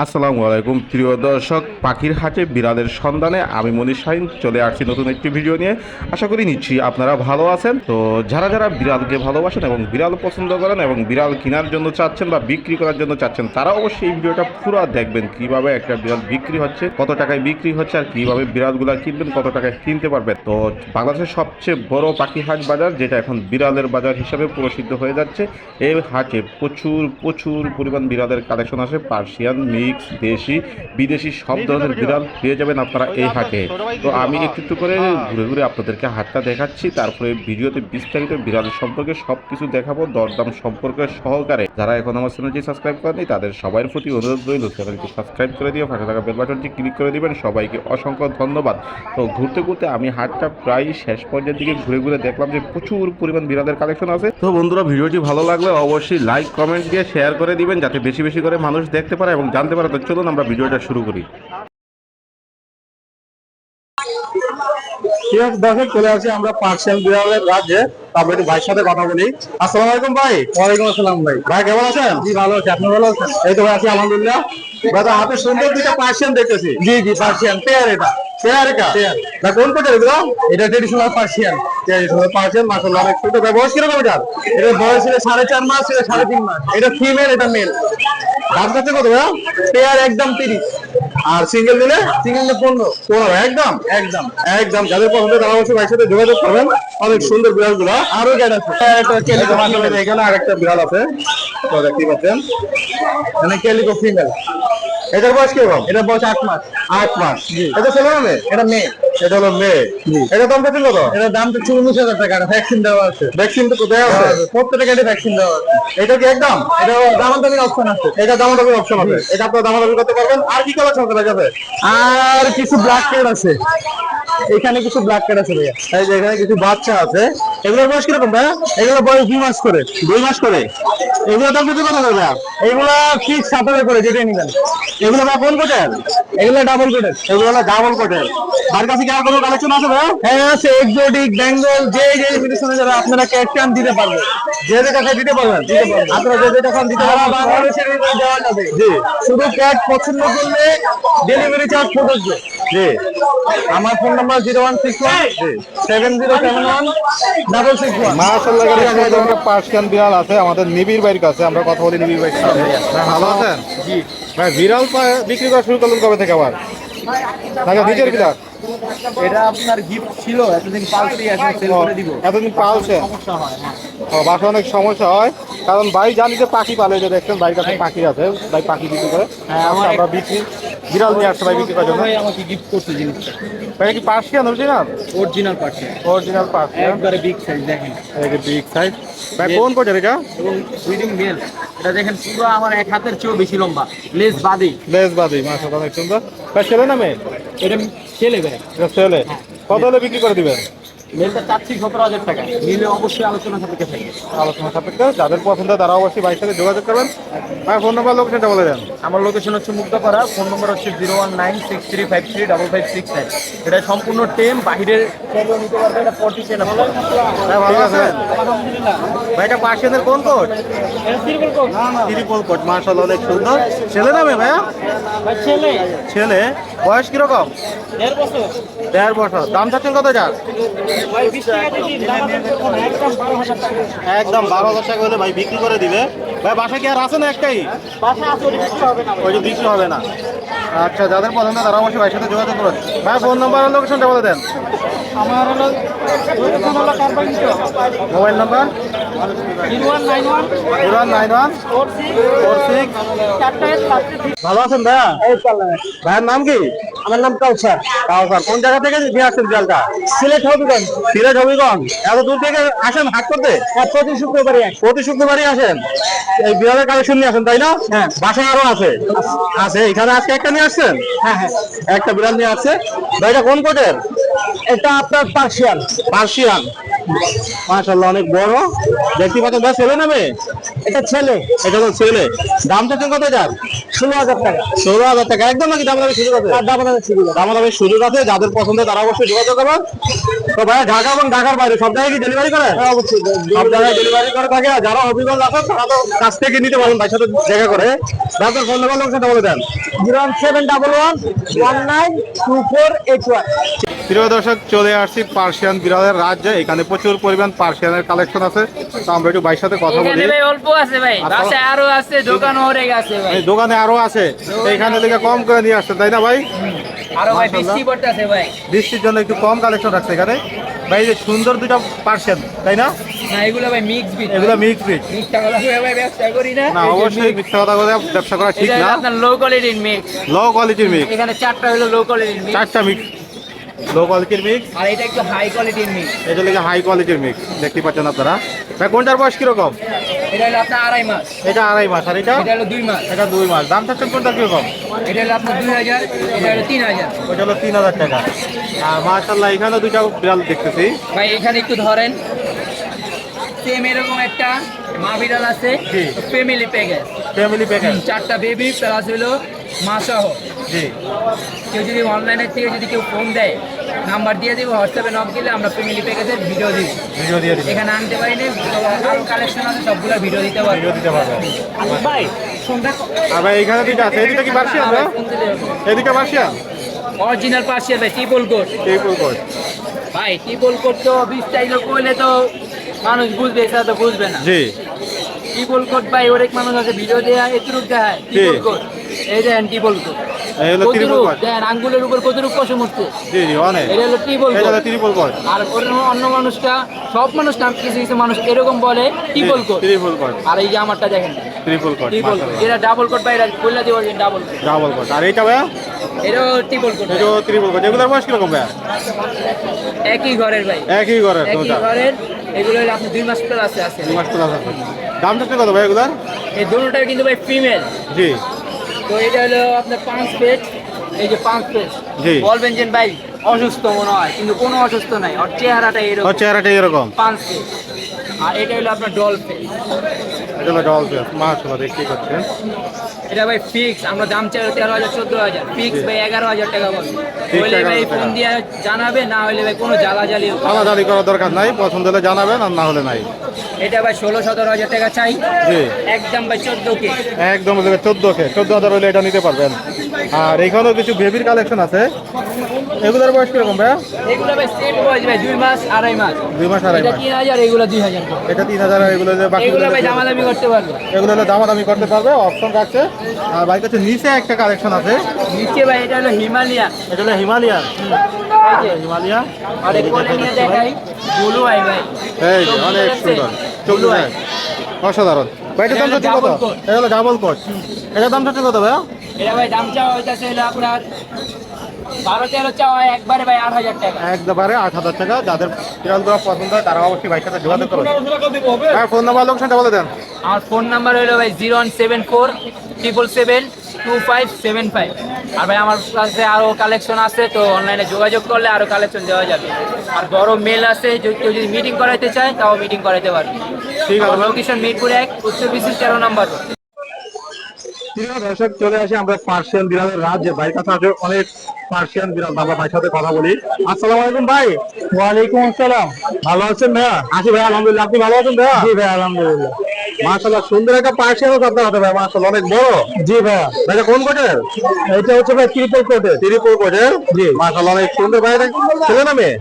আসসালামু আলাইকুম। প্রিয় দর্শক, পাখির হাটে বিড়ালের সন্ধানে আমি মনীষ শাহিন চলে আসছি নতুন একটি ভিডিও নিয়ে। আশা করি নিচ্ছি আপনারা ভালো আছেন। তো যারা যারা বিড়ালকে ভালোবাসেন এবং বিড়াল পছন্দ করেন এবং বিড়াল কেনার জন্য চাচ্ছেন বা বিক্রি করার জন্য চাচ্ছেন, তারা অবশ্যই এই ভিডিওটা পুরো দেখবেন, কীভাবে একটা বিড়াল বিক্রি হচ্ছে, কত টাকায় বিক্রি হচ্ছে আর কীভাবে বিড়ালগুলা কিনবেন, কত টাকায় কিনতে পারবেন। তো বাংলাদেশের সবচেয়ে বড় পাখি হাট বাজার, যেটা এখন বিড়ালের বাজার হিসাবে প্রসিদ্ধ হয়ে যাচ্ছে, এই হাটে প্রচুর প্রচুর পরিমাণ বিড়ালের কালেকশন আসে, পার্সিয়ান মিক্স দেশি বিদেশি সব ধরনের বিড়াল পেয়ে যাবেন আপনারা এই হাটে। তো আমি একটু একটু করে ঘুরে ঘুরে আপনাদেরকে হাটটা দেখাচ্ছি তারপরে ভিডিওতে বিস্তারিত বিড়াল সম্পর্কে সব কিছু দেখাবো দরদাম সম্পর্কে সহকারে। যারা এখন আমার চ্যানেলটি সাবস্ক্রাইব করেনি তাদের সবার প্রতি অনুরোধ রইল চ্যানেলটি সাবস্ক্রাইব করে দিয়ে পাশে থাকা বেল বাটনটি ক্লিক করে দিবেন সবাইকে অসংখ্য ধন্যবাদ। তো ঘুরতে ঘুরতে আমি হাটটা প্রায় শেষ পর্যায়ের দিকে ঘুরে ঘুরে দেখলাম যে প্রচুর পরিমাণ বিড়ালের কালেকশন আছে। তো বন্ধুরা ভিডিওটি ভালো লাগলে অবশ্যই লাইক কমেন্ট দিয়ে শেয়ার করে দিবেন যাতে বেশি বেশি করে মানুষ দেখতে পারে এবং জানতে পারে তো চলুন আমরা ভিডিওটা শুরু করি। ঠিক আছে দর্শক চলে আসি আমরা পার্সেল বিড়ালের রাজ্যে। তারপরে একটু ভাইয়ের সাথে কথা বলি। আসসালামু আলাইকুম ভাই। ওয়ালাইকুম আসসালাম ভাই। ভাই কেমন আছেন? জি ভালো আছি। আপনি ভালো আছেন? এই তো ভাই আছি আলহামদুলিল্লাহ। ভাই হাতে সুন্দর দুইটা পার্সেল দেখতেছি। জি জি পার্সেল পেয়ার এটা। পেয়ার এটা না কোন কোটা এগুলো এটা ট্রেডিশনাল পার্সিয়ান ট্রেডিশনাল পার্সিয়ান মাশাআল্লাহ অনেক ছোট। বয়স কীরকম এটা এটা বয়স ছিল সাড়ে চার মাস সাড়ে তিন মাস। এটা ফিমেল এটা মেল দাম কত ভাইয়া? পেয়ার একদম তিরিশ। আর সিঙ্গেল দিলে সিঙ্গেল দিলে পনেরো। পনেরো একদম? একদম। একদম। যাদের পছন্দ তারা অবশ্যই যোগাযোগ করবেন। অনেক সুন্দর বিড়ালগুলো আরও আছে। একটা এখানে আরেকটা বিড়াল আছে। তো পাচ্ছেন। এখানে ফিমেল এটার বয়স কীরকম? এটা বয়স আট মাস। আট মাস। এটা ছেলে না এটা মেয়ে। এটা হলো মেয়ে। এটা দাম কত কত? এটা দাম তো চল্লিশ হাজার টাকা ভ্যাকসিন দেওয়া আছে। ভ্যাকসিন তো কোথায় আছে? প্রত্যেকটা কেটে ভ্যাকসিন দেওয়া আছে। এটা কি একদম? এটা দামাদামির অপশন আছে। এটা দামাদামির অপশন আছে। এটা আপনারা দামাদামি করতে পারবেন। আর কি কালেকশন করা যাবে আর কিছু ব্ল্যাক কার্ড আছে। এখানে কিছু ব্ল্যাক কার্ড আছে ভাইয়া। এই যে এখানে কিছু বাচ্চা আছে। এগুলোর বয়স কীরকম ভাইয়া? এগুলো বয়স দুই মাস করে। দুই মাস করে? এগুলো দাম কত কথা ভাইয়া? এগুলো ফিক্স সাত হাজার করে যেটাই নিবেন। এগুলো কোন কোটের? এগুলো ডাবল কোটের এগুলো ডাবল কোটের আর কাছে কি আর কোনো কালেকশন আছে ভাইয়া হ্যাঁ আছে এক্সোটিক বেঙ্গল যে যে যারা আপনারা ক্যাট দিতে পারবেন। যে যে টাকা দিতে পারবেন দিতে পারবেন। আপনারা যে যে টাকা দিতে পারবেন বাংলাদেশের দেওয়া যাবে। জি শুধু ক্যাট পছন্দ করলে ডেলিভারি চার্জ প্রযোজ্য জি। আমার phone number zero one six one seven zero seven one double six one একটা পার্সিয়ান বিড়াল আছে আমাদের নিবির বাড়ির কাছে আমরা কথা বলি নিবির বাড়ির সাথে ভাই ভালো আছেন? জি। ভাই বিড়াল বিক্রি করা শুরু করলেন কবে থেকে আবার? নাকি নিজের এটা আপনার গিফট ছিল এতদিন এখন সেল করে দিব। এতদিন সমস্যা হয় হ্যাঁ। ও, বাসায় অনেক সমস্যা হয়। কারণ ভাই জানি যে পাখি পালে যে দেখছেন ভাইয়ের কাছে পাখি আছে ভাই পাখি বিক্রি করে। হ্যাঁ, আমরা বিক্রি বিড়াল নিয়ে আসছে ভাই বিক্রি করার জন্য। আমাকে গিফট করছে জিনিসটা। ভাই কি Persian original original party original Persian. একবারে বিগ সাইজ দেখেন। বিগ সাইজ ভাই কোন কোটের এটা? এবং মেল এটা দেখেন পুরো আমার এক হাতের চেয়েও বেশি লম্বা। লেস বাদি। লেস বাদি মাশাআল্লাহ অনেক সুন্দর। ভাই ছেলে এটা ছেলে ভাই এটা ছেলে কত হলে বিক্রি করে দিবেন মেলটা চাচ্ছি সতেরো হাজার টাকা নিলে অবশ্যই আলোচনা সাপেক্ষে থাকবে। আলোচনা সাপেক্ষে। যাদের পছন্দ তারা অবশ্যই সাথে যোগাযোগ করবেন। ফোন নাম্বার লোকেশনটা বলে দেন। আমার লোকেশন হচ্ছে মুগ্ধপাড়া ফোন নম্বর হচ্ছে zero one nine six three five three double five six nine এটা সম্পূর্ণ টেম বাহিরের চাইলেও নিতে পারবে। এটা ফর্টি টেন ভাই ভালো আছেন? ভাই এটা পার্সিয়ানের কোন কোট ত্রিপল কোট মার্শাল অনেক সুন্দর। ছেলে নামে ভাইয়া? ছেলে। ছেলে? বয়স কীরকম? দেড় বছর। দাম চাচ্ছেন কত যার একদম বারো হাজার টাকা। হলে ভাই বিক্রি করে দিবে। ভাই বাসা কি আর আছে না একটাই। ওই যে বিক্রি হবে না আচ্ছা যাদের পছন্দ তারা অবশ্যই ভাইয়ের সাথে যোগাযোগ করবেন ভাই ফোন নাম্বার আর লোকেশনটা বলে দেন। আমার মোবাইল নাম্বার? ভালো আছেন ভাইয়া? ভাইয়ের নাম কি? আমার নাম কাউসার। কাউসার। কোন জায়গা থেকে নিয়ে আসছেন বিড়ালটা? সিলেট হবিগঞ্জ। সিরাজ হবিগঞ্জ। এত দূর থেকে আসেন হাট করতে? হ্যাঁ প্রতি শুক্রবারই আসি। প্রতি শুক্রবারই আসেন? এই বিড়ালের কালেকশন নিয়ে আসেন তাই না? হ্যাঁ। বাসায় আরও আছে? আছে। এখানে আজকে একটা নিয়ে আসছেন? হ্যাঁ হ্যাঁ। একটা বিড়াল নিয়ে আসছে। ভাইটা কোন কোটের? এটা আপনার পার্সিয়ান। পার্সিয়ান। মাশাআল্লাহ অনেক বড়। দেখতে পাচ্ছেন ভাই ছেলে না মেয়ে? এটা ছেলে। এটা তো ছেলে। দাম চাচ্ছেন কত যার ষোলো হাজার টাকা। ষোলো হাজার টাকা। একদম নাকি দাম দামি সুযোগ আছে? দাম দামি সুযোগ দাম দামি সুযোগ আছে যাদের পছন্দ তারা অবশ্যই যোগাযোগ করবেন। তো ভাই ঢাকা এবং ঢাকার বাইরে সব জায়গায় কি ডেলিভারি করে? অবশ্যই। সব জায়গায় ডেলিভারি করে থাকে আর যারা অভিজ্ঞ আছে তারা তো কাছ থেকে নিতে পারেন ভাই সাথে দেখা করে। আপনার ফোন নাম্বার লোকেশনটা বলে দেন। Zero seven double one one nine two four eight one. প্রিয় দর্শক চলে আসছি পার্সিয়ান বিড়ালের রাজ্যে। এখানে প্রচুর পরিমাণ পার্সিয়ানের কালেকশন আছে। তো আমরা একটু ভাইয়ের সাথে কথা বলি। অল্প আছে ভাই। বাসায় আরও আছে দোকান অনেক আছে ভাই। দোকানে আরও আছে। এখানে থেকে কম করে নিয়ে আসছে তাই না ভাই? আরও ভাই। বৃষ্টি পড়তেছে ভাই। বৃষ্টির জন্য একটু কম কালেকশন রাখছে এখানে। ভাই যে সুন্দর দুটো পার্সিয়ান তাই না? না এগুলো ভাই মিক্স বিট এগুলো মিক্স ব্রিড মিক্সটা কথা ভাই ব্যবসা করি না। না অবশ্যই মিথ্যা কথা বলে ব্যবসা করা ঠিক এটা না। আপনার লো কোয়ালিটির মিক্স লো কোয়ালিটির মিক্স এখানে চারটা হলো লো কোয়ালিটির মিক্স চারটা মিক্স লো কোয়ালিটির মিক্স আর এটা একটু হাই কোয়ালিটির মিক্স এটা লেগে হাই কোয়ালিটির মিক্স দেখতে পাচ্ছেন আপনারা। ভাই কোনটার বয়স কীরকম? এটা হলো আপনার আড়াই মাস। এটা আড়াই মাস আর এটা? এটা হলো দুই মাস। এটা দুই মাস। দাম চাচ্ছেন কোনটা কীরকম? এটা হলো আপনার দুই হাজার এটা হলো তিন হাজার। ওটা হলো তিন হাজার টাকা। আর মাশাল্লাহ এখানেও দুইটা বিড়াল দেখতেছি। ভাই এখানে একটু ধরেন। সেম এরকম একটা মা বিড়াল আছে। ফ্যামিলি প্যাকেজ ফ্যামিলি প্যাকেজ চারটা বেবি প্লাস হলো মা সহ জি। কেউ যদি অনলাইনের থেকে যদি কেউ ফোন দেয় নাম্বার দিয়ে দিব হোয়াটসঅ্যাপে নক দিলে আমরা ফ্যামিলি প্যাকেজের ভিডিও দিই। ভিডিও দিয়ে দিবেন এখানে আনতে পারিনি আরও কালেকশন আছে সবগুলো ভিডিও দিতে পারব। ভিডিও দিতে পারবেন ভাই ফোনটা আর ভাই এখানে দুইটা আছে এদিকে কি পার্সিয়ান না? এদিকে পার্সিয়ান অরিজিনাল পার্সিয়াল ভাই ট্রিপল কোড টেবিল কোড ভাই ট্রিপল কোড তো টাইলো কইলে তো মানুষ বুঝবে এটা তো বুঝবে না। জি। ট্রিপল কোড ভাই অনেক মানুষ আছে ভিডিও দেয়া এতটুক দেখায় ট্রিপল কোড এই দেখেন দেখেন আঙ্গুলের উপর কতটুক জি জি অনেক। এটা হলো এটা ত্রিপল আর অন্য অন্য মানুষটা সব মানুষ না কিছু কিছু মানুষ এরকম বলে ত্রিপল কোড আর এই যে আমারটা দেখেন। ত্রিপল কোড ডাবল দিব ডাবল আর এইটা ত্রিপল এগুলোর বয়স কীরকম ভাইয়া? একই ঘরের ভাই। একই ঘরের একই ঘরের। এগুলো হলো আপনার দুই মাস প্লাস আছে। আছে দুই মাস প্লাস আছে। দাম কত ভাই এগুলার? এই দুটোটাই কিন্তু ভাই ফিমেল জি। তো এটা হলো আপনার পাঁচ পেট এই যে পাঁচ পেট। বলবেন যে ভাই অসুস্থ মনে হয় কিন্তু কোনো অসুস্থ নাই। ওর চেহারাটা এরকম। চেহারাটা এরকম। পাঁচ পেট। আর এটা হলো আপনার ডল পেট এটা হলো ডল পেস মাশাআল্লাহ দেখতেই পাচ্ছেন এটা ভাই ফিক্স আমরা দাম চাই তেরো হাজার চোদ্দ হাজার। ফিক্স ভাই এগারো হাজার টাকা ভাই ফোন দিয়ে জানাবে না ভাই কোনো করার দরকার নাই পছন্দ হলে জানাবেন আর না হলে নাই। এটা ভাই ষোলো সতেরো হাজার টাকা চাই। একদম ভাই চোদ্দ কে একদম চোদ্দ কে চোদ্দ হাজার হলে এটা নিতে পারবেন। আর এখানেও কিছু বেবির কালেকশন আছে। এগুলোর বয়স কীরকম ভাইয়া? এগুলো ভাই সেট বয়স ভাই দুই মাস আড়াই মাস। দুই মাস আড়াই মাস। তিন হাজার এগুলো দুই হাজার করে। এটা তিন হাজার আর এগুলো যে বাকি এগুলো ভাই দামাদামি করতে পারবে। এগুলো হলো দামাদামি করতে পারবে অপশন রাখছে। আর বাইক কাছে নিচে একটা কালেকশন আছে। নিচে ভাই এটা হলো হিমালয়ান এটা হলো হিমালয়ান এই যে। হিমালয়া। আর এই কোলে নিয়ে দেখাই ব্লু আই ভাই। এই অনেক সুন্দর। অসাধারণ। ভাই দাম এটা চাচ্ছেন কত? এটা হলো ডাবল কোট এটার দাম কত ভাইয়া? এটা ভাই দাম চাওয়া হইতাছে হলো আপনার বারো তেরো চাওয়া হয় একবারে ভাই আট হাজার টাকা। একবারে আট হাজার টাকা যাদের পছন্দ হয় তারা অবশ্যই ভাইয়ের সাথে যোগাযোগ করুন হ্যাঁ ফোন নাম্বার লোকেশনটা বলে দেন। আমার ফোন নাম্বার হলো ভাই zero one seven four triple seven two five seven five. আর ভাই আমার কাছে আরও কালেকশন আছে তো অনলাইনে যোগাযোগ করলে আরও কালেকশন দেওয়া যাবে। আর বড় মেল আছে যদি কেউ যদি মিটিং করাইতে চায় তাও মিটিং করাইতে পারবে। ঠিক আছে। লোকেশন মিরপুর এক উত্তর বিসির তেরো নাম্বার দর্শক চলে আসি আমরা পার্সেল বিড়ালের রাজ্যে। ভাইয়ের কাছে আছে অনেক পার্সিয়ান বিড়াল আমরা ভাইয়ের সাথে কথা বলি। আসসালামু আলাইকুম ভাই। ওয়ালাইকুম আসসালাম। ভালো আছেন ভাইয়া? আছি ভাই আলহামদুলিল্লাহ। আপনি ভালো আছেন ভাইয়া? জি ভাই আলহামদুলিল্লাহ। মাশাআল্লাহ সুন্দর একটা পার্সিয়ান আপনার হাতে ভাই মাশাআল্লাহ অনেক বড়। জি ভাইয়া। ভাইয়া কোন কোটের? এটা হচ্ছে ভাই ত্রিপল কোটের ত্রিপল কোটের জি। মাশাআল্লাহ অনেক সুন্দর। ভাই ছেলে না মেয়ে?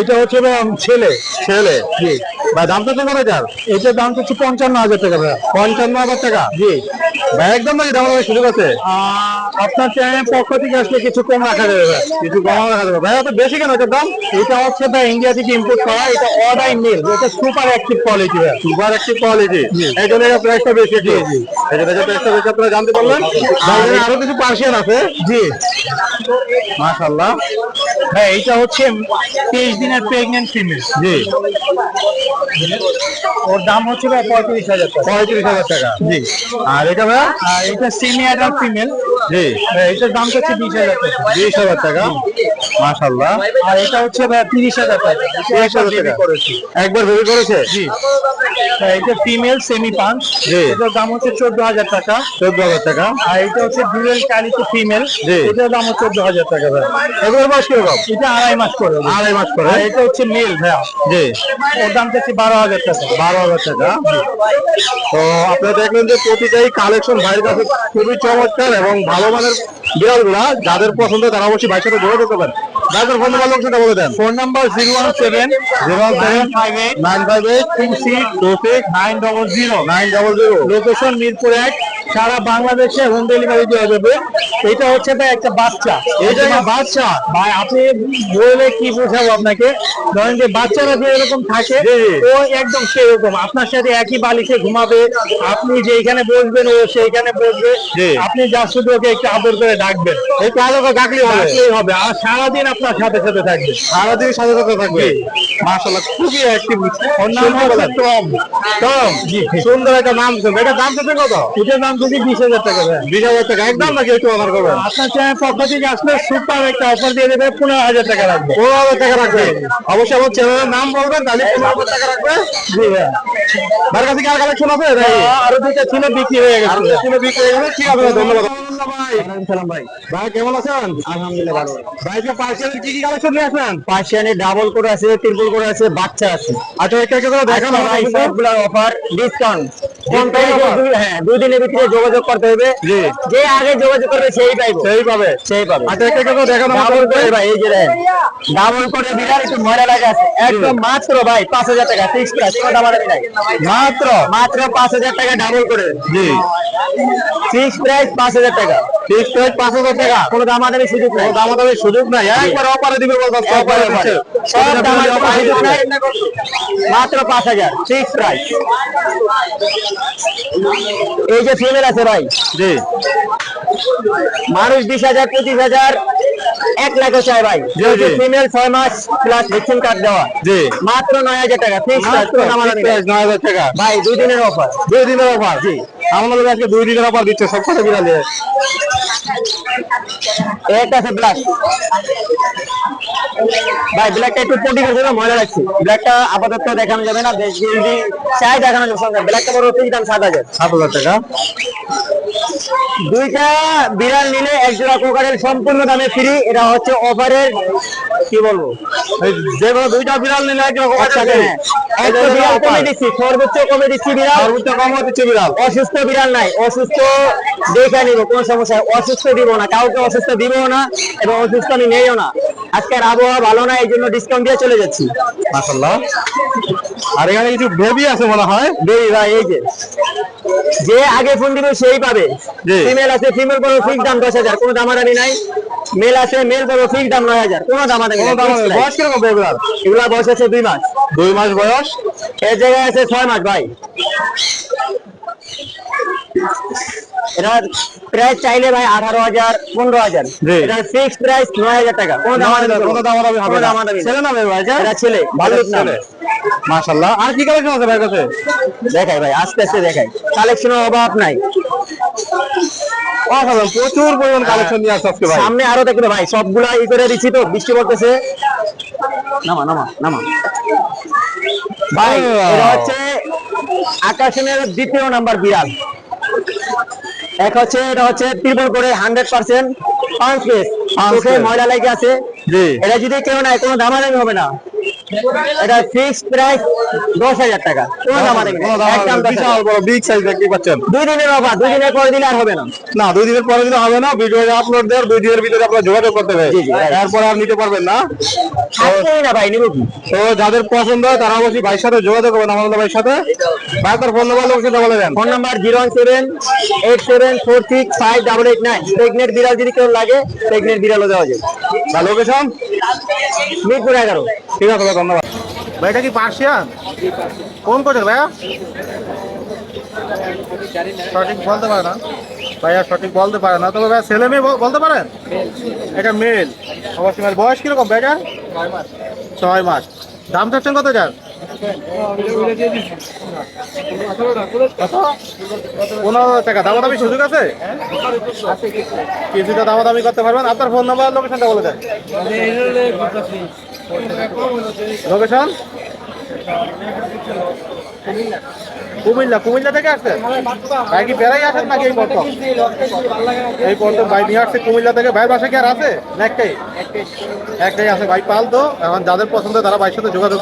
এটা হচ্ছে ভাই ছেলে। ছেলে। জি। ভাই দাম তো কেমন এটার? এটার দাম হচ্ছে পঞ্চান্ন হাজার টাকা ভাই পঞ্চান্ন হাজার টাকা? জি। ভাই একদম নাকি দাম সুযোগ আছে? আপনার চ্যানেলের পক্ষ থেকে আসলে কিছু কম রাখা যাবে কিছু কম রাখা যাবে ভাই এত বেশি কেন? এটার দাম এটা হচ্ছে ভাই ইন্ডিয়া থেকে ইম্পোর্ট করা এটা অর্ডার মিল এটা সুপার অ্যাক্টিভ কোয়ালিটি ভাই সুপার অ্যাক্টিভ কোয়ালিটি এই জন্য এর প্রাইসটা বেশি জি জি। এই জন্য এটার প্রাইসটা বেশি আপনারা জানতে পারলেন? আরও কিছু পার্সিয়ান আছে? জি। মাশাআল্লাহ। ভাই এটা হচ্ছে তেইশ দিনের প্রেগনেন্ট ফিমেল জি। ওর দাম হচ্ছে ভাই পঁয়ত্রিশ হাজার পঁয়ত্রিশ হাজার টাকা। জি। আর এটা ভাই? আর এটা সেমি অ্যাডাল্ট ফিমেল জি এটার দাম হচ্ছে বিশ হাজার টাকা বিশ হাজার টাকা মাশাআল্লাহ। আর এটা হচ্ছে ভাই তিরিশ হাজার টাকা। তিরিশ হাজার টাকা। করেছি। একবার বেবি করেছে? জি। এটা ফিমেল সেমি পাঞ্চ জি। এটার দাম হচ্ছে চোদ্দ হাজার টাকা। চোদ্দ হাজার টাকা। আর এটা হচ্ছে ডুয়েল কালিতে ফিমেল জি। এটার দাম হচ্ছে চোদ্দ হাজার টাকা ভাই। এগুলোর বয়স কীরকম? এটা আড়াই মাস করে। আড়াই মাস করে। এটা হচ্ছে মেল ভাইয়া। জি। ওর দাম হচ্ছে বারো হাজার টাকা। বারো হাজার টাকা। তো আপনারা দেখলেন যে প্রতিটাই কালেকশন ভাইয়ের কাছে খুবই চমৎকার এবং ভালো মানের বিড়ালগুলা যাদের পছন্দ তারা অবশ্যই ভাইয়ের সাথে যোগাযোগ করবেন। ভাইদের ফোন নাম্বার বলে দেন। Phone number zero one seven zero seven five eight nine five eight two six two six nine double zero nine double zero location Mirpur এক সারা বাংলাদেশে হোম ডেলিভারি দেওয়া যাবে। এটা হচ্ছে ভাই একটা বাচ্চা। একটা বাচ্চা। ভাই আপনি বললে কি বোঝাবো আপনাকে? ধরেন যে বাচ্চারা যে এরকম থাকে। ও একদম সেরকম। আপনার সাথে একই বালিশে ঘুমাবে। আপনি যেখানে বসবেন ও সেইখানে বসবে। আপনি যা শুধু ওকে একটু আদর করে ডাকবেন। এই কালো ডাকলে হবে। আর সারাদিন আপনার সাথে সাথে থাকবে। সারাদিন সাথে সাথে থাকবে। মাশাআল্লাহ খুবই অ্যাক্টিভ ওর নাম টম। টম সুন্দর একটা নাম শুনবে। এটা দাম কত? এটার দাম যদি বিশ হাজার টাকা বিশ হাজার টাকা একদম নাকি একটু অনার করবেন? আপনার চ্যানেল পক্ষ থেকে আসলে সুপার একটা অফার দিয়ে দেবে পনেরো হাজার টাকা রাখবে পনেরো হাজার টাকা রাখবে অবশ্যই আমার চ্যানেলের নাম বলবেন তাহলে পনেরো হাজার টাকা রাখবে জি ভাইয়া ভাইয়ের কাছে কি আর কালেকশন আছে? আরও দুইটা ছিল বিক্রি হয়ে গেছে। কোনো বিক্রি হয়ে গেলে ঠিক আছে ধন্যবাদ। ভাই ভাই। ভাই কেমন আছেন? আলহামদুলিল্লাহ ভালো। ভাইকে পার্সেলের কি কি কালেকশন নিয়ে আসলেন পার্সিয়ানে ডাবল করে আছে ট্রিপল করে আছে বাচ্চা আছে। আচ্ছা একটা একটা করে দেখানো। ভাই অফার ডিসকাউন্ট দুই দিনের ভিতরে যোগাযোগ করতে হবে। যে আগে যোগাযোগ করবে সেই পাইবো। সেই পাবে। সেই পাবে। আচ্ছা একটা করে দেখানো ডাবল করে ভাই এই যে দেখেন ডাবল করে একটু ময়লা লাগে আছে। একদম মাত্র ভাই পাঁচ হাজার টাকা ফিক্স প্রাইস দামাদামি নাই। মাত্র? মাত্র পাঁচ হাজার টাকা ডাবল করে। জি। ফিক্স প্রাইস পাঁচ হাজার টাকা। ফিক্স প্রাইস পাঁচ হাজার টাকা। কোনো দামাদামি সুযোগ নাই। দামা দামের সুযোগ নাই। একবার অপারে দিবে বলতে অপারে সব সুযোগ নাই। মাত্র হাজার ফিক্স প্রাইস এই যে ফিমেল আছে ভাই। জি। মানুষ বিশ হাজার পঁচিশ হাজার এক লাখে চায় ভাই। ফিমেল ছয় মাস প্লাস ভ্যাকসিন কার্ড দেওয়া। জি। মাত্র নয় হাজার টাকা। ফিক্স নয় হাজার টাকা। ভাই দুই দিনের অফার দুই দিনের অফার জি। আমাদের আজকে দুই দিনের অফার দিচ্ছে, সব কথা বিড়ালে। আছে ব্ল্যাক ভাই একটু পটি করে রাখছি। ব্ল্যাকটা আপাতত দেখানো যাবে না বেশ যদি চাই দেখানো যাবে। ব্ল্যাকটা বড় দাম সাত হাজার। সাত হাজার টাকা। দুইটা বিড়াল নিলে এক জোড়া সম্পূর্ণ দামে ফ্রি এটা হচ্ছে অফারের কি বলব? এই যে কোনো দুইটা বিড়াল নিলে একটা একসাথে হ্যাঁ। একটা বিড়াল কমে দিচ্ছি সর্বোচ্চ কমে দিচ্ছি বিড়াল। সর্বোচ্চ কম হচ্ছে বিড়াল। অসুস্থ বিড়াল নাই অসুস্থ দেখে নিব কোন সমস্যা অসুস্থ দিব না কাউকে অসুস্থ দিব না এবং অসুস্থ আমি নেইও না। আজকের আবহাওয়া ভালো না এই জন্য ডিসকাউন্ট দিয়ে চলে যাচ্ছি। মাশাআল্লাহ। আর এখানে কিছু বেবি আছে মনে হয়? দেরি ভাই এই যে। যে আগে ফোন দিবে সেই পাবে। ফিমেল আছে ফিমেল বড় ফিক্স দাম দশ হাজার কোনো দামাদামি নাই। মেল আছে মেল বড় ফিক্স দাম নয় হাজার কোনো দামাদামি। বয়স কীরকম এগুলার এগুলা বয়স আছে দুই মাস। দুই মাস বয়স? এর জায়গায় আছে ছয় মাস ভাই। এটা প্রাইস চাইলে ভাই আঠারো হাজার পনেরো হাজার। এটা ফিক্স প্রাইস নয় হাজার টাকা। কোনো হবে ছেলে না ভাই এটা ছেলে। ভালো ছেলে। মাশাআল্লাহ। আর কি কালেকশন আছে ভাইয়ের কাছে? দেখাই ভাই আস্তে আস্তে দেখাই। কালেকশনের অভাব নাই। অসাধারণ প্রচুর পরিমাণ কালেকশন নিয়ে আসছে আজকে ভাই। সামনে আরও দেখবে ভাই সবগুলা ই করে দিচ্ছি তো বৃষ্টি পড়তেছে। নামা নামা নামা। ভাই এটা হচ্ছে আকাশনের দ্বিতীয় নাম্বার বিড়াল। এক হচ্ছে এটা হচ্ছে ত্রিপল করে হান্ড্রেড পার্সেন্ট চোখে ময়লা লেগে আছে। এটা যদি কেউ নাই কোনো দামাদামি হবে না। এটা ফিক্স প্রাইস দশ হাজার টাকা। কোনো দামাদামি বিশাল বড় বিগ সাইজ দেখতে পাচ্ছেন দুই দিনের অফার। দুই দিনের পরে দিলে আর হবে না। না দুই দিনের পরে দিলে হবে না। ভিডিও আপলোড দেওয়ার দুই দিনের ভিতরে আপনারা যোগাযোগ করতে হবে. এরপরে আর নিতে পারবেন না। না ভাই নিব তো যাদের পছন্দ হয় তারা অবশ্যই ভাইয়ের সাথে যোগাযোগ করবেন আমাদের ভাইয়ের সাথে। ভাই তার ফোন নাম্বার লোকেশনটা বলে দেন। Phone number zero one seven eight seven four six five double eight nine. Pregnant বিড়াল যদি কেউ লাগে প্রেগনেন্ট বিড়ালও দেওয়া যাবে। বা লোকেশন মিরপুর এগারো। ঠিক আছে ভাই, ধন্যবাদ। ভাই এটা কি পার্সিয়ান? কোন কোচের ভাইয়া? সঠিক বলতে পারে না। ভাইয়া সঠিক বলতে পারে না। তবে ভাইয়া ছেলে মেয়ে বল- বলতে পারেন? এটা মেল অবশ্যই বয়স কীরকম ভাইয়া? ছয় মাস। দাম চাচ্ছেন কত যার পনেরো টাকা। দামাদামি সুযোগ আছে? কিছুটা দামাদামি করতে পারবেন। আপনার ফোন নাম্বার, লোকেশনটা বলে দেন। লোকেশন? কুমিল্লা কুমিল্লা থেকে আসছেন ভাই কি বেড়াই আসেন নাকি এই পর্যন্ত? এই পর্যন্ত ভাই নিয়ে আসছে কুমিল্লা থেকে। ভাই বাসা কি আর আছে? না একটাই? একটাই আছে। ভাই পাল তো এখন যাদের পছন্দ তারা ভাইয়ের সাথে যোগাযোগ।